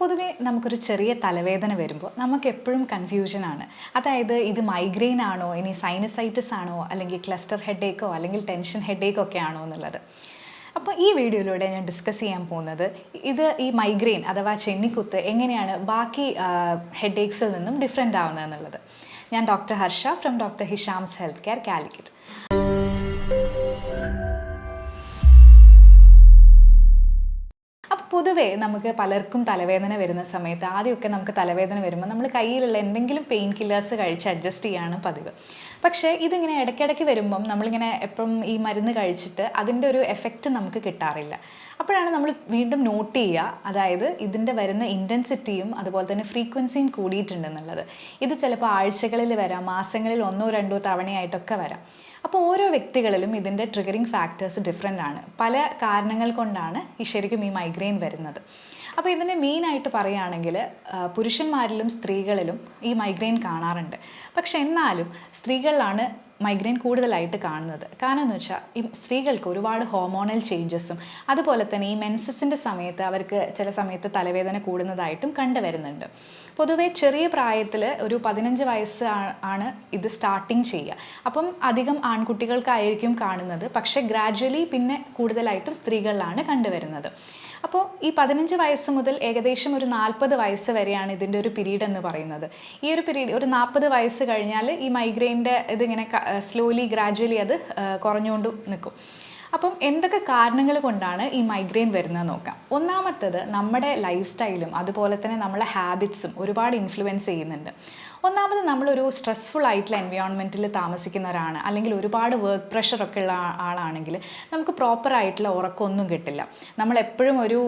പൊതുവേ നമുക്കൊരു ചെറിയ തലവേദന വരുമ്പോൾ നമുക്ക് എപ്പോഴും കൺഫ്യൂഷനാണ് അതായത് ഇത് മൈഗ്രെയിൻ ആണോ ഇനി സൈനസൈറ്റിസ് ആണോ അല്ലെങ്കിൽ ക്ലസ്റ്റർ ഹെഡേക്കോ അല്ലെങ്കിൽ ടെൻഷൻ ഹെഡേക്കോ ഒക്കെ ആണോ എന്നുള്ളത്. അപ്പോൾ ഈ വീഡിയോയിലൂടെ ഞാൻ ഡിസ്കസ് ചെയ്യാൻ പോകുന്നത് ഇത് ഈ മൈഗ്രെയിൻ അഥവാ ചെന്നിക്കുത്ത് എങ്ങനെയാണ് ബാക്കി ഹെഡേക്സിൽ നിന്നും ഡിഫറെന്റ് ആവുന്നത് എന്നുള്ളത്. ഞാൻ doctor Harsha from doctor Hisham's health care Calicut. പൊതുവേ നമുക്ക് പലർക്കും തലവേദന വരുന്ന സമയത്ത് ആദ്യമൊക്കെ നമുക്ക് തലവേദന വരുമ്പോൾ നമ്മൾ കയ്യിലുള്ള എന്തെങ്കിലും പെയിൻ കില്ലേഴ്സ് കഴിച്ച് അഡ്ജസ്റ്റ് ചെയ്യാണ് പതിവ്. പക്ഷേ ഇതിങ്ങനെ ഇടയ്ക്കിടയ്ക്ക് വരുമ്പം നമ്മളിങ്ങനെ എപ്പം ഈ മരുന്ന് കഴിച്ചിട്ട് അതിന്റെ ഒരു എഫക്റ്റ് നമുക്ക് കിട്ടാറില്ല. അപ്പോഴാണ് നമ്മൾ വീണ്ടും നോട്ട് ചെയ്യുക. അതായത് ഇതിന്റെ വരുന്ന ഇന്റൻസിറ്റിയും അതുപോലെ തന്നെ ഫ്രീക്വൻസിയും കൂടിയിട്ടുണ്ടെന്നുള്ളത് ഇത് ചിലപ്പോൾ ആഴ്ചകളിൽ വരാം മാസങ്ങളിൽ ഒന്നോ രണ്ടോ തവണയായിട്ടൊക്കെ വരാം. അപ്പോൾ ഓരോ വ്യക്തികളിലും ഇതിന്റെ ട്രിഗറിങ് ഫാക്ടേഴ്സ് ഡിഫറെന്റ് ആണ്. പല കാരണങ്ങൾ കൊണ്ടാണ് ഈ ശരിക്കും ഈ മൈഗ്രെയിൻ വരുന്നത്. അപ്പോൾ ഇതിന്റെ മെയിനായിട്ട് പറയുകയാണെങ്കിൽ പുരുഷന്മാരിലും സ്ത്രീകളിലും ഈ മൈഗ്രെയിൻ കാണാറുണ്ട്. പക്ഷെ എന്നാലും സ്ത്രീകളിലാണ് മൈഗ്രെയിൻ കൂടുതലായിട്ട് കാണുന്നത്. കാരണം എന്ന് വെച്ചാൽ ഈ സ്ത്രീകൾക്ക് ഒരുപാട് ഹോർമോണൽ ചേഞ്ചസും അതുപോലെ തന്നെ ഈ മെൻസസിന്റെ സമയത്ത് അവർക്ക് ചില സമയത്ത് തലവേദന കൂടുന്നതായിട്ടും കണ്ടുവരുന്നുണ്ട്. പൊതുവേ ചെറിയ പ്രായത്തിൽ ഒരു പതിനഞ്ച് വയസ്സ് ആണ് ഇത് സ്റ്റാർട്ടിങ് ചെയ്യുക. അപ്പം അധികം ആൺകുട്ടികൾക്കായിരിക്കും കാണുന്നത് പക്ഷേ ഗ്രാജ്വലി പിന്നെ കൂടുതലായിട്ടും സ്ത്രീകളിലാണ് കണ്ടുവരുന്നത്. അപ്പോൾ ഈ പതിനഞ്ച് വയസ്സ് മുതൽ ഏകദേശം ഒരു നാൽപ്പത് വയസ്സ് വരെയാണ് ഇതിന്റെ ഒരു പിരീഡ് എന്ന് പറയുന്നത്. ഈ ഒരു പിരീഡ് ഒരു നാൽപ്പത് വയസ്സ് കഴിഞ്ഞാൽ ഈ മൈഗ്രെയിന്റെ ഇതിങ്ങനെ സ്ലോലി ഗ്രാജ്വലി അത് കുറഞ്ഞുകൊണ്ട് നിൽക്കും അപ്പം എന്തൊക്കെ കാരണങ്ങൾ കൊണ്ടാണ് ഈ മൈഗ്രെയിൻ വരുന്നത് നോക്കാം. ഒന്നാമത്തത് നമ്മുടെ ലൈഫ് സ്റ്റൈലും അതുപോലെ തന്നെ നമ്മളെ ഹാബിറ്റ്സും ഒരുപാട് ഇൻഫ്ലുവൻസ് ചെയ്യുന്നുണ്ട്. ഒന്നാമത് നമ്മളൊരു സ്ട്രെസ്ഫുൾ ആയിട്ടുള്ള എൻവയോൺമെന്റിൽ താമസിക്കുന്നവരാണ്. അല്ലെങ്കിൽ ഒരുപാട് വർക്ക് പ്രഷറൊക്കെ ഉള്ള ആളാണെങ്കിൽ നമുക്ക് പ്രോപ്പറായിട്ടുള്ള ഉറക്കമൊന്നും കിട്ടില്ല. നമ്മൾ എപ്പോഴും ഒരു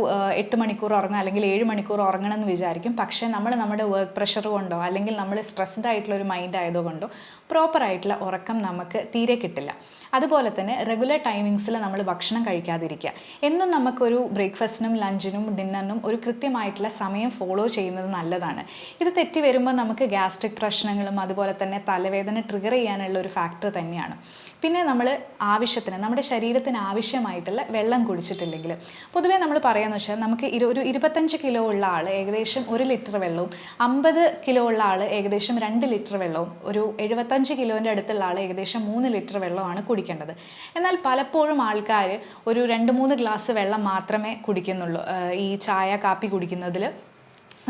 എട്ട് മണിക്കൂർ ഉറങ്ങുക അല്ലെങ്കിൽ ഏഴ് മണിക്കൂർ ഉറങ്ങണം എന്ന് വിചാരിക്കും. പക്ഷേ നമ്മൾ നമ്മുടെ വർക്ക് പ്രഷർ കൊണ്ടോ അല്ലെങ്കിൽ നമ്മൾ സ്ട്രെസ്ഡ് ആയിട്ടുള്ള ഒരു മൈൻഡ് ആയതുകൊണ്ടോ പ്രോപ്പറായിട്ടുള്ള ഉറക്കം നമുക്ക് തീരെ കിട്ടില്ല. അതുപോലെ തന്നെ റെഗുലർ ടൈമിങ്സിൽ നമ്മൾ ഭക്ഷണം കഴിക്കാതിരിക്കുക. എന്നും നമുക്കൊരു ബ്രേക്ക്ഫാസ്റ്റിനും ലഞ്ചിനും ഡിന്നറിനും ഒരു കൃത്യമായിട്ടുള്ള സമയം ഫോളോ ചെയ്യുന്നത് നല്ലതാണ്. ഇത് തെറ്റി വരുമ്പോൾ നമുക്ക് ഗ്യാസ്ട്രിക് പ്രശ്നങ്ങളും അതുപോലെ തന്നെ തലവേദന ട്രിഗർ ചെയ്യാനുള്ള ഒരു ഫാക്ടർ തന്നെയാണ്. പിന്നെ നമ്മൾ ആവശ്യത്തിന് നമ്മുടെ ശരീരത്തിന് ആവശ്യമായിട്ടുള്ള വെള്ളം കുടിച്ചിട്ടില്ലെങ്കിൽ പൊതുവേ നമ്മൾ പറയാന്ന് വെച്ചാൽ നമുക്ക് ഇരു ഒരു ഇരുപത്തഞ്ച് കിലോ ഉള്ള ആൾ ഏകദേശം ഒരു ലിറ്റർ വെള്ളവും അമ്പത് കിലോ ഉള്ള ആൾ ഏകദേശം രണ്ട് ലിറ്റർ വെള്ളവും ഒരു എഴുപത്തഞ്ച് കിലോന്റെ അടുത്തുള്ള ആൾ ഏകദേശം മൂന്ന് ലിറ്റർ വെള്ളമാണ് കുടിക്കേണ്ടത്. എന്നാൽ പലപ്പോഴും ആൾക്കാർ ഒരു രണ്ട് മൂന്ന് ഗ്ലാസ് വെള്ളം മാത്രമേ കുടിക്കുന്നുള്ളൂ. ഈ ചായ കാപ്പി കുടിക്കുന്നതിൽ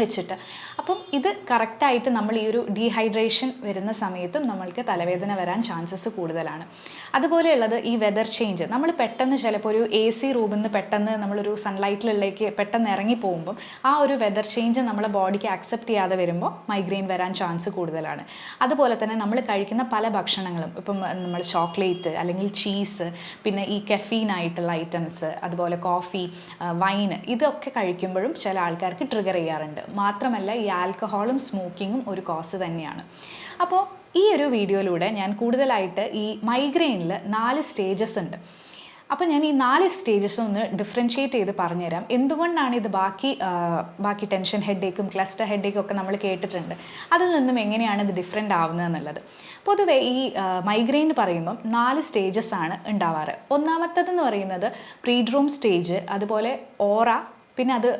വെച്ചിട്ട്. അപ്പം ഇത് കറക്റ്റായിട്ട് നമ്മൾ ഈ ഒരു ഡീഹൈഡ്രേഷൻ വരുന്ന സമയത്തും നമ്മൾക്ക് തലവേദന വരാൻ ചാൻസസ് കൂടുതലാണ്. അതുപോലെയുള്ളത് ഈ വെതർ ചേഞ്ച് നമ്മൾ പെട്ടെന്ന് ചിലപ്പോൾ ഒരു എ സി റൂമിൽ നിന്ന് പെട്ടെന്ന് നമ്മളൊരു സൺലൈറ്റിലേക്ക് പെട്ടെന്ന് ഇറങ്ങി പോകുമ്പം ആ ഒരു വെതർ ചേഞ്ച് നമ്മളെ ബോഡിക്ക് ആക്സെപ്റ്റ് ചെയ്യാതെ വരുമ്പോൾ മൈഗ്രെയിൻ വരാൻ ചാൻസ് കൂടുതലാണ്. അതുപോലെ തന്നെ നമ്മൾ കഴിക്കുന്ന പല ഭക്ഷണങ്ങളും ഇപ്പം നമ്മൾ ചോക്ലേറ്റ് അല്ലെങ്കിൽ ചീസ് പിന്നെ ഈ കെഫീൻ ആയിട്ടുള്ള ഐറ്റംസ് അതുപോലെ കോഫി വൈൻ ഇതൊക്കെ കഴിക്കുമ്പോഴും ചില ആൾക്കാർക്ക് ട്രിഗർ ചെയ്യാറുണ്ട്. മാത്രമല്ല ഈ ആൽക്കഹോളും സ്മോക്കിങ്ങും ഒരു കോസ് തന്നെയാണ്. അപ്പോൾ ഈ ഒരു വീഡിയോയിലൂടെ ഞാൻ കൂടുതലായിട്ട് ഈ മൈഗ്രെയിനിൽ നാല് സ്റ്റേജസ് ഉണ്ട്. അപ്പോൾ ഞാൻ ഈ നാല് സ്റ്റേജസ് ഒന്ന് ഡിഫറൻഷ്യേറ്റ് ചെയ്ത് പറഞ്ഞുതരാം. എന്തുകൊണ്ടാണ് ഇത് ബാക്കി ബാക്കി ടെൻഷൻ ഹെഡേക്കും ക്ലസ്റ്റർ ഹെഡേക്കും ഒക്കെ നമ്മൾ കേട്ടിട്ടുണ്ട്? അതിൽ നിന്നും എങ്ങനെയാണ് ഇത് ഡിഫറെന്റ് ആവുന്നത് എന്നുള്ളത്? പൊതുവെ ഈ മൈഗ്രെയിൻ പറയുമ്പം നാല് സ്റ്റേജസ് ആണ് ഉണ്ടാവാറ്. ഒന്നാമത്തതെന്ന് പറയുന്നത് പ്രീഡ്രൂം സ്റ്റേജ് അതുപോലെ ഓറ പിന്നെ അത്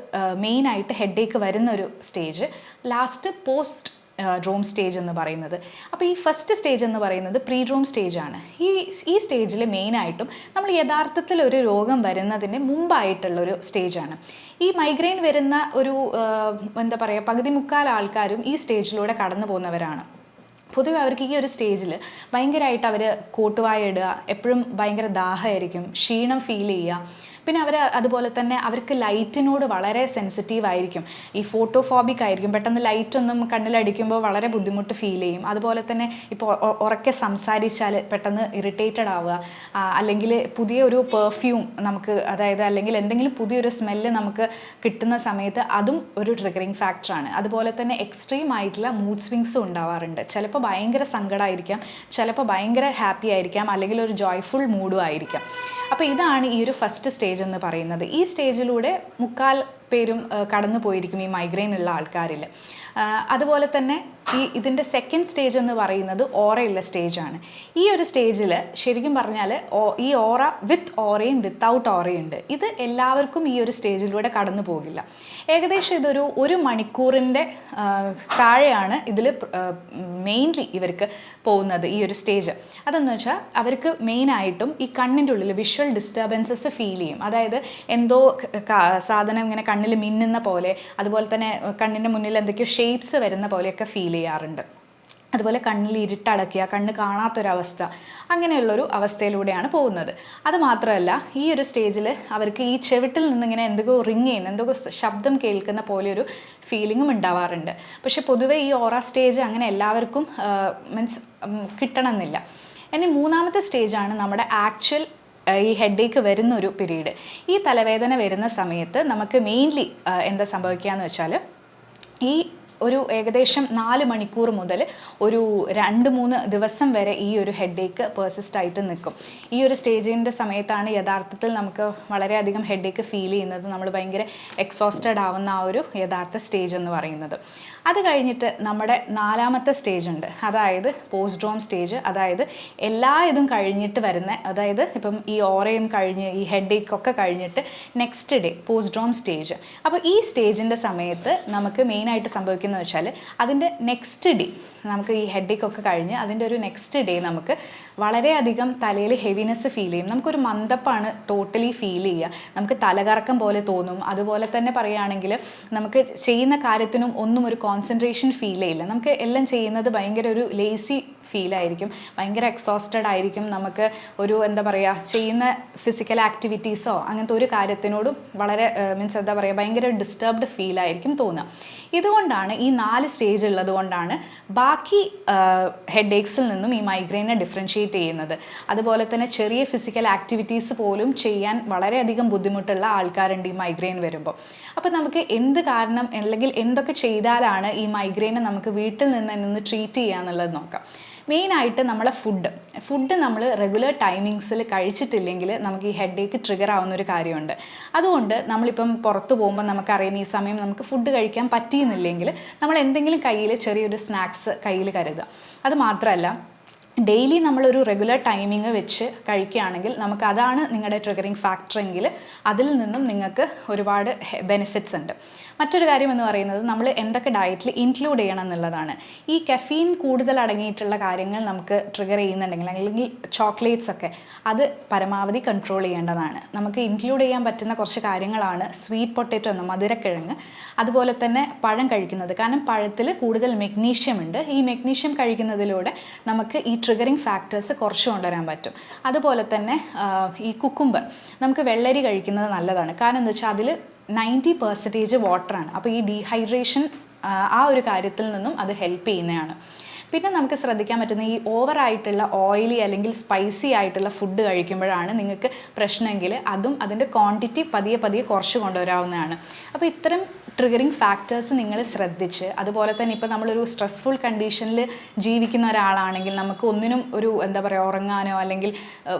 മെയിനായിട്ട് ഹെഡേക്ക് വരുന്ന ഒരു stage. Last postdrome stage എന്ന് പറയുന്നത്. അപ്പോൾ ഈ ഫസ്റ്റ് സ്റ്റേജ് എന്ന് പറയുന്നത് പ്രീ ഡ്രോം ആണ് ഈ ഈ സ്റ്റേജിൽ മെയിനായിട്ടും നമ്മൾ യഥാർത്ഥത്തിൽ ഒരു രോഗം വരുന്നതിന് മുമ്പായിട്ടുള്ള ഒരു സ്റ്റേജാണ്. ഈ മൈഗ്രെയിൻ വരുന്ന ഒരു എന്താ പറയുക പകുതി മുക്കാൽ ആൾക്കാരും ഈ സ്റ്റേജിലൂടെ കടന്നു പോകുന്നവരാണ്. പൊതുവെ അവർക്ക് ഈ ഒരു സ്റ്റേജിൽ ഭയങ്കരമായിട്ട് അവർ കോട്ടുവായ ഇടുക എപ്പോഴും ഭയങ്കര ദാഹമായിരിക്കും ക്ഷീണം ഫീൽ ചെയ്യുക പിന്നെ അവർ അതുപോലെ തന്നെ അവർക്ക് ലൈറ്റിനോട് വളരെ സെൻസിറ്റീവ് ആയിരിക്കും. ഈ ഫോട്ടോഫോബിക് ആയിരിക്കും. പെട്ടെന്ന് ലൈറ്റൊന്നും കണ്ണിലടിക്കുമ്പോൾ വളരെ ബുദ്ധിമുട്ട് ഫീൽ ചെയ്യും. അതുപോലെ തന്നെ ഇപ്പോൾ ഉറക്കെ സംസാരിച്ചാൽ പെട്ടെന്ന് ഇറിറ്റേറ്റഡ് ആവുക. അല്ലെങ്കിൽ പുതിയ ഒരു പെർഫ്യൂം നമുക്ക് അതായത് അല്ലെങ്കിൽ എന്തെങ്കിലും പുതിയൊരു സ്മെല്ല് നമുക്ക് കിട്ടുന്ന സമയത്ത് അതും ഒരു ട്രിഗറിങ് ഫാക്ടറാണ് അതുപോലെ തന്നെ എക്സ്ട്രീം ആയിട്ടുള്ള മൂഡ് സ്വിങ്സും ഉണ്ടാവാറുണ്ട്. ചിലപ്പോൾ ഭയങ്കര സങ്കടമായിരിക്കാം ചിലപ്പോൾ ഭയങ്കര ഹാപ്പി ആയിരിക്കാം. അല്ലെങ്കിൽ ഒരു ജോയ്ഫുൾ മൂഡും ആയിരിക്കാം. അപ്പോൾ ഇതാണ് ഈ ഒരു ഫസ്റ്റ് സ്റ്റേജ് എന്ന് പറയുന്നത്. ഈ സ്റ്റേജിലൂടെ മുക്കാൽ പേരും കടന്നു പോയിരിക്കും ഈ മൈഗ്രെയിൻ ഉള്ള ആൾക്കാരിൽ അതുപോലെ തന്നെ ഈ ഇതിന്റെ സെക്കൻഡ് സ്റ്റേജ് എന്ന് പറയുന്നത് ഓറയുള്ള സ്റ്റേജാണ് ഈ ഒരു സ്റ്റേജിൽ ശരിക്കും പറഞ്ഞാൽ ഈ ഓറ വിത്ത് ഓറയും വിത്തൗട്ട് ഓറയും ഉണ്ട്. ഇത് എല്ലാവർക്കും ഈ ഒരു സ്റ്റേജിലൂടെ കടന്നു പോകില്ല. ഏകദേശം ഇതൊരു ഒരു മണിക്കൂറിന്റെ താഴെയാണ് ഇതിൽ മെയിൻലി ഇവർക്ക് പോകുന്നത് ഈ ഒരു സ്റ്റേജ് അതെന്ന് വെച്ചാൽ അവർക്ക് മെയിനായിട്ടും ഈ കണ്ണിന്റെ ഉള്ളിൽ വിഷ്വൽ ഡിസ്റ്റർബൻസസ് ഫീൽ ചെയ്യും. അതായത് എന്തോ സാധനം ഇങ്ങനെ കണ്ണിൽ മിന്നുന്ന പോലെ അതുപോലെ തന്നെ കണ്ണിന്റെ മുന്നിൽ എന്തൊക്കെയോ ഷേപ്സ് വരുന്ന പോലെയൊക്കെ ഫീൽ ചെയ്യാറുണ്ട്. അതുപോലെ കണ്ണിൽ ഇരുട്ടടക്കുക കണ്ണ് കാണാത്തൊരവസ്ഥ അങ്ങനെയുള്ളൊരു അവസ്ഥയിലൂടെയാണ് പോകുന്നത്. അതുമാത്രമല്ല ഈ ഒരു സ്റ്റേജിൽ അവർക്ക് ഈ ചെവിട്ടിൽ നിന്നിങ്ങനെ എന്തൊക്കെയോ റിങ് ചെയ്യുന്ന എന്തൊക്കെ ശബ്ദം കേൾക്കുന്ന പോലെ ഒരു ഫീലിങ്ങും ഉണ്ടാവാറുണ്ട്. പക്ഷേ പൊതുവെ ഈ ഓറ സ്റ്റേജ് അങ്ങനെ എല്ലാവർക്കും മീൻസ് കിട്ടണമെന്നില്ല. ഇനി മൂന്നാമത്തെ സ്റ്റേജാണ് നമ്മുടെ ആക്ച്വൽ ഈ ഹെഡേക്ക് വരുന്ന ഒരു പീരീഡ് ഈ തലവേദന വരുന്ന സമയത്ത് നമുക്ക് മെയിൻലി എന്താ സംഭവിക്കുക എന്ന് വെച്ചാൽ ഈ ഒരു ഏകദേശം നാല് മണിക്കൂർ മുതൽ ഒരു രണ്ട് മൂന്ന് ദിവസം വരെ ഈ ഒരു ഹെഡേക്ക് പേഴ്സിസ്റ്റ് ആയിട്ട് നിൽക്കും ഈ ഒരു സ്റ്റേജിന്റെ സമയത്താണ് യഥാർത്ഥത്തിൽ നമുക്ക് വളരെയധികം ഹെഡേക്ക് ഫീൽ ചെയ്യുന്നത്. നമ്മൾ ഭയങ്കര എക്സോസ്റ്റഡ് ആവുന്ന ആ ഒരു യഥാർത്ഥ സ്റ്റേജ് എന്ന് പറയുന്നത്. അത് കഴിഞ്ഞിട്ട് നമ്മുടെ നാലാമത്തെ സ്റ്റേജ് ഉണ്ട്. അതായത് പോസ്റ്റ് ഡ്രോം സ്റ്റേജ് അതായത് എല്ലാ ഇതും കഴിഞ്ഞിട്ട് വരുന്ന അതായത് ഇപ്പം ഈ ഓറയും കഴിഞ്ഞ് ഈ ഹെഡ് ഒക്കെ കഴിഞ്ഞിട്ട് next day postdrome stage അപ്പോൾ ഈ സ്റ്റേജിന്റെ സമയത്ത് നമുക്ക് മെയിനായിട്ട് സംഭവിക്കുന്നത് വെച്ചാൽ അതിന്റെ നെക്സ്റ്റ് ഡേ നമുക്ക് ഈ ഹെഡ് ഒക്കെ കഴിഞ്ഞ് അതിന്റെ ഒരു നെക്സ്റ്റ് ഡേ നമുക്ക് വളരെയധികം തലയിൽ ഹെവിനെസ് ഫീൽ ചെയ്യും. നമുക്കൊരു മന്ദപ്പാണ് ടോട്ടലി ഫീൽ ചെയ്യുക. നമുക്ക് തലകറക്കം പോലെ തോന്നും. അതുപോലെ തന്നെ പറയുകയാണെങ്കിൽ നമുക്ക് ചെയ്യുന്ന കാര്യത്തിനും ഒന്നും ഒരു കോൺസെൻട്രേഷൻ ഫീൽ ചെയ്യില്ല നമുക്ക് എല്ലാം ചെയ്യുന്നത് ഭയങ്കര ഒരു ലേസി ഫീലായിരിക്കും ഭയങ്കര എക്സോസ്റ്റഡ് ആയിരിക്കും. നമുക്ക് ഒരു എന്താ പറയുക ചെയ്യുന്ന ഫിസിക്കൽ ആക്ടിവിറ്റീസോ അങ്ങനത്തെ ഒരു കാര്യത്തിനോടും വളരെ മീൻസ് എന്താ പറയുക ഭയങ്കര ഡിസ്റ്റർബ്ഡ് ഫീലായിരിക്കും തോന്നുക. ഇതുകൊണ്ടാണ് ഈ നാല് സ്റ്റേജ് ഉള്ളത് കൊണ്ടാണ് ബാക്കി ഹെഡ് ഏക്സിൽ നിന്നും ഈ മൈഗ്രെയിനെ ഡിഫറൻഷ്യേറ്റ് ചെയ്യുന്നത്. അതുപോലെ തന്നെ ചെറിയ ഫിസിക്കൽ ആക്ടിവിറ്റീസ് പോലും ചെയ്യാൻ വളരെയധികം ബുദ്ധിമുട്ടുള്ള ആൾക്കാരുണ്ട് ഈ മൈഗ്രെയിൻ വരുമ്പോൾ. അപ്പോൾ നമുക്ക് എന്ത് കാരണം അല്ലെങ്കിൽ എന്തൊക്കെ ചെയ്താലാണ് ഈ മൈഗ്രെയിനെ നമുക്ക് വീട്ടിൽ നിന്ന് നിന്ന് ട്രീറ്റ് ചെയ്യുക എന്നുള്ളത് നോക്കാം. മെയിനായിട്ട് നമ്മളെ ഫുഡ് ഫുഡ് നമ്മൾ റെഗുലർ ടൈമിങ്സിൽ കഴിച്ചിട്ടില്ലെങ്കിൽ നമുക്ക് ഈ ഹെഡ് ഏക്ക് ട്രിഗർ ആവുന്ന ഒരു കാര്യമുണ്ട്. അതുകൊണ്ട് നമ്മളിപ്പം പുറത്ത് പോകുമ്പോൾ നമുക്കറിയാം ഈ സമയം നമുക്ക് ഫുഡ് കഴിക്കാൻ പറ്റിയെന്നില്ലെങ്കിൽ നമ്മൾ എന്തെങ്കിലും കയ്യിൽ ചെറിയൊരു സ്നാക്സ് കയ്യിൽ കരുതുക. അത് മാത്രമല്ല ഡെയിലി നമ്മളൊരു റെഗുലർ ടൈമിങ് വെച്ച് കഴിക്കുകയാണെങ്കിൽ നമുക്ക് അതാണ് നിങ്ങളുടെ ട്രിഗറിങ് ഫാക്ടർ എങ്കിൽ അതിൽ നിന്നും നിങ്ങൾക്ക് ഒരുപാട് ബെനിഫിറ്റ്സ് ഉണ്ട്. മറ്റൊരു കാര്യം എന്ന് പറയുന്നത് നമ്മൾ എന്തൊക്കെ ഡയറ്റിൽ ഇൻക്ലൂഡ് ചെയ്യണം എന്നുള്ളതാണ്. ഈ കഫീൻ കൂടുതൽ അടങ്ങിയിട്ടുള്ള കാര്യങ്ങൾ നമുക്ക് ട്രിഗർ ചെയ്യുന്നുണ്ടെങ്കിൽ അല്ലെങ്കിൽ ചോക്ലേറ്റ്സ് ഒക്കെ അത് പരമാവധി കൺട്രോൾ ചെയ്യേണ്ടതാണ്. നമുക്ക് ഇൻക്ലൂഡ് ചെയ്യാൻ പറ്റുന്ന കുറച്ച് കാര്യങ്ങളാണ് സ്വീറ്റ് പൊട്ടറ്റോ എന്ന മധുരക്കിഴങ്ങ്. അതുപോലെ തന്നെ പഴം കഴിക്കുന്നത്. കാരണം പഴത്തിൽ കൂടുതൽ മെഗ്നീഷ്യം ഉണ്ട്. ഈ മെഗ്നീഷ്യം കഴിക്കുന്നതിലൂടെ നമുക്ക് ഈ ട്രിഗറിങ് ഫാക്ടേഴ്സ് കുറച്ച് കൊണ്ടുവരാൻ പറ്റും. അതുപോലെ തന്നെ ഈ കുക്കുംബർ നമുക്ക് വെള്ളരി കഴിക്കുന്നത് നല്ലതാണ്. കാരണം എന്താ വെച്ചാൽ അതിൽ നയന്റി പെർസെന്റേജ് വാട്ടറാണ് അപ്പോൾ ഈ ഡീഹൈഡ്രേഷൻ ആ ഒരു കാര്യത്തിൽ നിന്നും അത് ഹെൽപ്പ് ചെയ്യുന്നതാണ്. പിന്നെ നമുക്ക് ശ്രദ്ധിക്കാൻ പറ്റുന്ന ഈ ഓവറായിട്ടുള്ള ഓയിലി അല്ലെങ്കിൽ സ്പൈസി ആയിട്ടുള്ള ഫുഡ് കഴിക്കുമ്പോഴാണ് നിങ്ങൾക്ക് പ്രശ്നമെങ്കിൽ അതും അതിന്റെ ക്വാണ്ടിറ്റി പതിയെ പതിയെ കുറച്ച് കൊണ്ടുവരാവുന്നതാണ്. അപ്പോൾ ഇത്തരം ട്രിഗറിങ് ഫാക്ടേഴ്സ് നിങ്ങൾ ശ്രദ്ധിച്ച് അതുപോലെ തന്നെ ഇപ്പോൾ നമ്മളൊരു സ്ട്രെസ്ഫുൾ കണ്ടീഷനിൽ ജീവിക്കുന്ന ഒരാളാണെങ്കിൽ നമുക്ക് ഒന്നിനും ഒരു എന്താ പറയുക ഉറങ്ങാനോ അല്ലെങ്കിൽ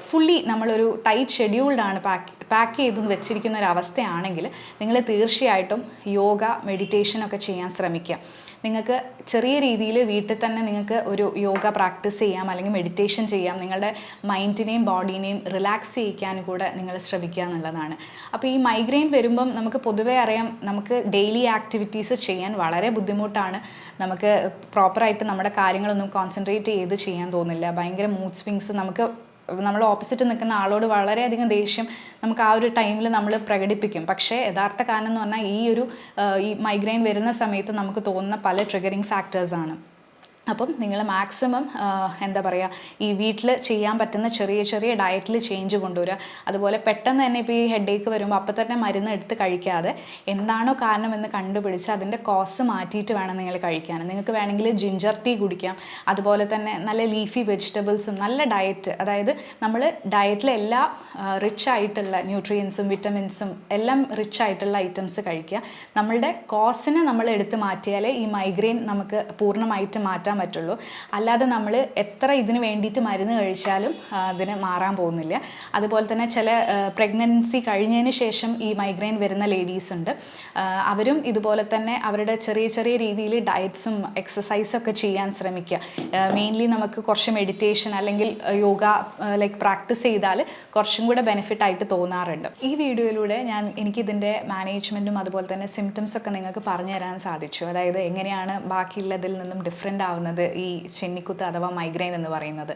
ഫുള്ളി നമ്മളൊരു ടൈറ്റ് ഷെഡ്യൂൾഡാണ് പാക്ക് പാക്ക് ചെയ്ത് വെച്ചിരിക്കുന്ന ഒരു അവസ്ഥയാണെങ്കിൽ നിങ്ങൾ തീർച്ചയായിട്ടും യോഗ മെഡിറ്റേഷൻ ഒക്കെ ചെയ്യാൻ ശ്രമിക്കുക. നിങ്ങൾക്ക് ചെറിയ രീതിയിൽ വീട്ടിൽ തന്നെ നിങ്ങൾക്ക് ഒരു യോഗ പ്രാക്ടീസ് ചെയ്യാം അല്ലെങ്കിൽ മെഡിറ്റേഷൻ ചെയ്യാം. നിങ്ങളുടെ മൈൻഡിനെയും ബോഡീനെയും റിലാക്സ് ചെയ്യിക്കാൻ കൂടെ നിങ്ങൾ ശ്രമിക്കുക എന്നുള്ളതാണ്. അപ്പോൾ ഈ മൈഗ്രെയിൻ വരുമ്പം നമുക്ക് പൊതുവേ അറിയാം നമുക്ക് ഡെയിലി ആക്ടിവിറ്റീസ് ചെയ്യാൻ വളരെ ബുദ്ധിമുട്ടാണ്. നമുക്ക് പ്രോപ്പറായിട്ട് നമ്മുടെ കാര്യങ്ങളൊന്നും കോൺസെൻട്രേറ്റ് ചെയ്ത് ചെയ്യാൻ തോന്നില്ല. ഭയങ്കര മൂഡ് സ്വിങ്സ് നമുക്ക് നമ്മൾ ഓപ്പോസിറ്റ് നിൽക്കുന്ന ആളോട് വളരെയധികം ദേഷ്യം നമുക്ക് ആ ഒരു ടൈമിൽ നമ്മൾ പ്രകടിപ്പിക്കും. പക്ഷേ യഥാർത്ഥ കാരണം എന്ന് പറഞ്ഞാൽ ഈ ഒരു ഈ മൈഗ്രെയിൻ വരുന്ന സമയത്ത് നമുക്ക് തോന്നുന്ന പല ട്രിഗറിങ് ഫാക്ടേഴ്സാണ് അപ്പം നിങ്ങൾ മാക്സിമം എന്താ പറയുക ഈ വീട്ടിൽ ചെയ്യാൻ പറ്റുന്ന ചെറിയ ചെറിയ ഡയറ്റിൽ ചേഞ്ച് കൊണ്ടുവരിക അതുപോലെ പെട്ടെന്ന് തന്നെ ഇപ്പോൾ ഈ ഹെഡേക്ക് വരുമ്പോൾ അപ്പം തന്നെ മരുന്ന് എടുത്ത് കഴിക്കാതെ എന്താണോ കാരണം എന്ന് കണ്ടുപിടിച്ച് അതിന്റെ കോസ് മാറ്റിയിട്ട് വേണം നിങ്ങൾ കഴിക്കാൻ. നിങ്ങൾക്ക് വേണമെങ്കിൽ ജിഞ്ചർ ടീ കുടിക്കാം. അതുപോലെ തന്നെ നല്ല ലീഫി വെജിറ്റബിൾസും നല്ല ഡയറ്റ് അതായത് നമ്മൾ ഡയറ്റിലെ എല്ലാ റിച്ച് ആയിട്ടുള്ള ന്യൂട്രിയൻസും വിറ്റമിൻസും എല്ലാം റിച്ച് ആയിട്ടുള്ള ഐറ്റംസ് കഴിക്കുക. നമ്മളുടെ കോസിനെ നമ്മൾ എടുത്ത് മാറ്റിയാലേ ഈ മൈഗ്രെയിൻ നമുക്ക് പൂർണമായിട്ട് മാറ്റാൻ പറ്റുള്ളൂ. അല്ലാതെ നമ്മൾ എത്ര ഇതിന് വേണ്ടിയിട്ട് മരുന്ന് കഴിച്ചാലും അതിന് മാറാൻ പോകുന്നില്ല. അതുപോലെ തന്നെ ചില പ്രഗ്നൻസി കഴിഞ്ഞതിന് ശേഷം ഈ മൈഗ്രെയിൻ വരുന്ന ലേഡീസ് ഉണ്ട്. അവരും ഇതുപോലെ തന്നെ അവരുടെ ചെറിയ ചെറിയ രീതിയിൽ ഡയറ്റ്സും എക്സസൈസൊക്കെ ചെയ്യാൻ ശ്രമിക്കുക. മെയിൻലി നമുക്ക് കുറച്ച് മെഡിറ്റേഷൻ അല്ലെങ്കിൽ യോഗ ലൈക്ക് പ്രാക്ടീസ് ചെയ്താൽ കുറച്ചും കൂടെ ബെനിഫിറ്റ് ആയിട്ട് തോന്നാറുണ്ട്. ഈ വീഡിയോയിലൂടെ ഞാൻ എനിക്കിതിന്റെ മാനേജ്മെന്റും അതുപോലെ തന്നെ സിംറ്റംസ് ഒക്കെ നിങ്ങൾക്ക് പറഞ്ഞു തരാൻ സാധിച്ചു. അതായത് എങ്ങനെയാണ് ബാക്കിയുള്ളതിൽ നിന്നും ഡിഫറെന്റ് ആവുന്നത് ഈ ചെന്നിക്കുത്ത് അഥവാ മൈഗ്രെയിൻ എന്ന് പറയുന്നത്.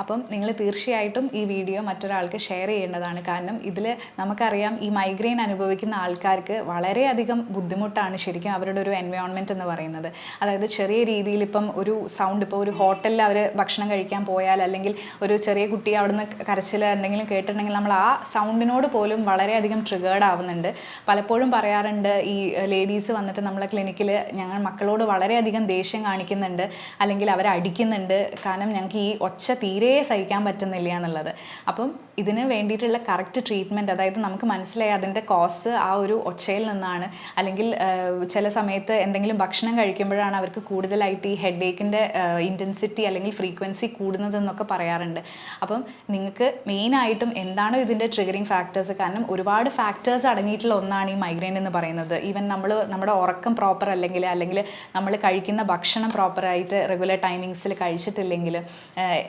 അപ്പം നിങ്ങൾ തീർച്ചയായിട്ടും ഈ വീഡിയോ മറ്റൊരാൾക്ക് ഷെയർ ചെയ്യേണ്ടതാണ്. കാരണം ഇതിൽ നമുക്കറിയാം ഈ മൈഗ്രെയിൻ അനുഭവിക്കുന്ന ആൾക്കാർക്ക് വളരെയധികം ബുദ്ധിമുട്ടാണ് ശരിക്കും അവരുടെ ഒരു എൻവയോൺമെന്റ് എന്ന് പറയുന്നത്. അതായത് ചെറിയ രീതിയിൽ ഇപ്പം ഒരു സൗണ്ട് ഇപ്പോൾ ഒരു ഹോട്ടലിൽ അവർ ഭക്ഷണം കഴിക്കാൻ പോയാൽ അല്ലെങ്കിൽ ഒരു ചെറിയ കുട്ടി അവിടുന്ന് കരച്ചിൽ എന്തെങ്കിലും കേട്ടിട്ടുണ്ടെങ്കിൽ നമ്മൾ ആ സൗണ്ടിനോട് പോലും വളരെയധികം ട്രിഗേർഡ് ആവുന്നുണ്ട്. പലപ്പോഴും പറയാറുണ്ട് ഈ ലേഡീസ് വന്നിട്ട് നമ്മളെ ക്ലിനിക്കിൽ ഞങ്ങൾ മക്കളോട് വളരെയധികം ദേഷ്യം കാണിക്കുന്നുണ്ട്. അല്ലെങ്കിൽ അവരടിക്കുന്നുണ്ട്. കാരണം ഞങ്ങൾക്ക് ഈ ഒച്ച തീരെ സഹിക്കാൻ പറ്റുന്നില്ല എന്നുള്ളത്. അപ്പം ഇതിന് വേണ്ടിയിട്ടുള്ള കറക്റ്റ് ട്രീറ്റ്മെന്റ് അതായത് നമുക്ക് മനസ്സിലായി അതിന്റെ കോസ് ആ ഒരു ഒച്ചയിൽ നിന്നാണ്. അല്ലെങ്കിൽ ചില സമയത്ത് എന്തെങ്കിലും ഭക്ഷണം കഴിക്കുമ്പോഴാണ് അവർക്ക് കൂടുതലായിട്ട് ഈ ഹെഡ് ഏക്കിന്റെ ഇന്റൻസിറ്റി അല്ലെങ്കിൽ ഫ്രീക്വൻസി കൂടുന്നതെന്നൊക്കെ പറയാറുണ്ട്. അപ്പം നിങ്ങൾക്ക് മെയിനായിട്ടും എന്താണോ ഇതിന്റെ ട്രിഗറിങ് ഫാക്ടേഴ്സ് കാരണം ഒരുപാട് ഫാക്ടേഴ്സ് അടങ്ങിയിട്ടുള്ള ഒന്നാണ് ഈ മൈഗ്രെയിൻ എന്ന് പറയുന്നത്. ഈവൻ നമ്മൾ നമ്മുടെ ഉറക്കം പ്രോപ്പർ അല്ലെങ്കിൽ അല്ലെങ്കിൽ നമ്മൾ കഴിക്കുന്ന ഭക്ഷണം പ്രോപ്പറായിട്ട് റെഗുലർ ടൈമിങ്സിൽ കഴിച്ചിട്ടില്ലെങ്കിൽ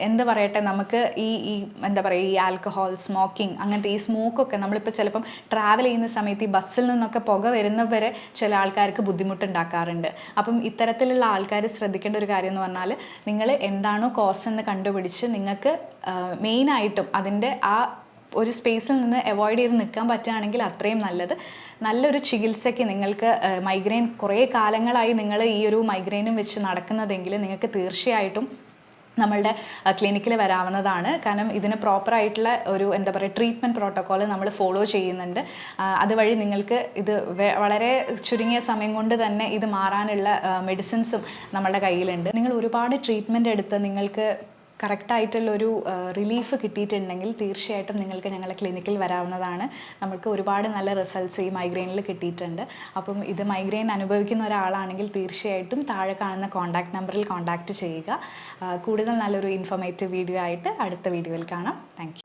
എന്ത് പറയട്ടെ നമുക്ക് ഈ ഈ എന്താ പറയുക ഈ ആൽക്കഹോൾ സ്മോക്കിംഗ് അങ്ങനത്തെ ഈ സ്മോക്കൊക്കെ നമ്മളിപ്പോൾ ചിലപ്പം ട്രാവൽ ചെയ്യുന്ന സമയത്ത് ഈ ബസ്സിൽ നിന്നൊക്കെ പുക വരുന്നവരെ ചില ആൾക്കാർക്ക് ബുദ്ധിമുട്ടുണ്ടാക്കാറുണ്ട്. അപ്പം ഇത്തരത്തിലുള്ള ആൾക്കാർ ശ്രദ്ധിക്കേണ്ട ഒരു കാര്യം എന്ന് പറഞ്ഞാൽ നിങ്ങൾ എന്താണോ കോസ് എന്ന് കണ്ടുപിടിച്ച് നിങ്ങൾക്ക് മെയിനായിട്ടും അതിന്റെ ആ ഒരു സ്പേസിൽ നിന്ന് അവോയ്ഡ് ചെയ്ത് നിൽക്കാൻ പറ്റുകയാണെങ്കിൽ അത്രയും നല്ലത്. നല്ലൊരു ചികിത്സയ്ക്ക് നിങ്ങൾക്ക് മൈഗ്രെയിൻ കുറേ കാലങ്ങളായി നിങ്ങൾ ഈ ഒരു മൈഗ്രെയിനും വെച്ച് നടക്കുന്നതെങ്കിൽ നിങ്ങൾക്ക് തീർച്ചയായിട്ടും നമ്മളുടെ ക്ലിനിക്കിൽ വരാവുന്നതാണ്. കാരണം ഇതിന് പ്രോപ്പറായിട്ടുള്ള ഒരു എന്താ പറയുക ട്രീറ്റ്മെന്റ് പ്രോട്ടോക്കോൾ നമ്മൾ ഫോളോ ചെയ്യുന്നുണ്ട്. അതുവഴി നിങ്ങൾക്ക് ഇത് വളരെ ചുരുങ്ങിയ സമയം കൊണ്ട് തന്നെ ഇത് മാറാനുള്ള മെഡിസിൻസും നമ്മളുടെ കയ്യിലുണ്ട്. നിങ്ങൾ ഒരുപാട് ട്രീറ്റ്മെന്റ് എടുത്ത് നിങ്ങൾക്ക് കറക്റ്റായിട്ടുള്ള ഒരു റിലീഫ് കിട്ടിയിട്ടുണ്ടെങ്കിൽ തീർച്ചയായിട്ടും നിങ്ങൾക്ക് ഞങ്ങളുടെ ക്ലിനിക്കിൽ വരാവുന്നതാണ്. നമുക്ക് ഒരുപാട് നല്ല റിസൾട്ട്സ് ഈ മൈഗ്രെയിനിൽ കിട്ടിയിട്ടുണ്ട്. അപ്പം ഇത് മൈഗ്രെയിൻ അനുഭവിക്കുന്ന ഒരാളാണെങ്കിൽ തീർച്ചയായിട്ടും താഴെ കാണുന്ന കോൺടാക്ട് നമ്പറിൽ കോൺടാക്റ്റ് ചെയ്യുക. കൂടുതൽ നല്ലൊരു ഇൻഫോർമേറ്റീവ് വീഡിയോ ആയിട്ട് അടുത്ത വീഡിയോയിൽ കാണാം. താങ്ക്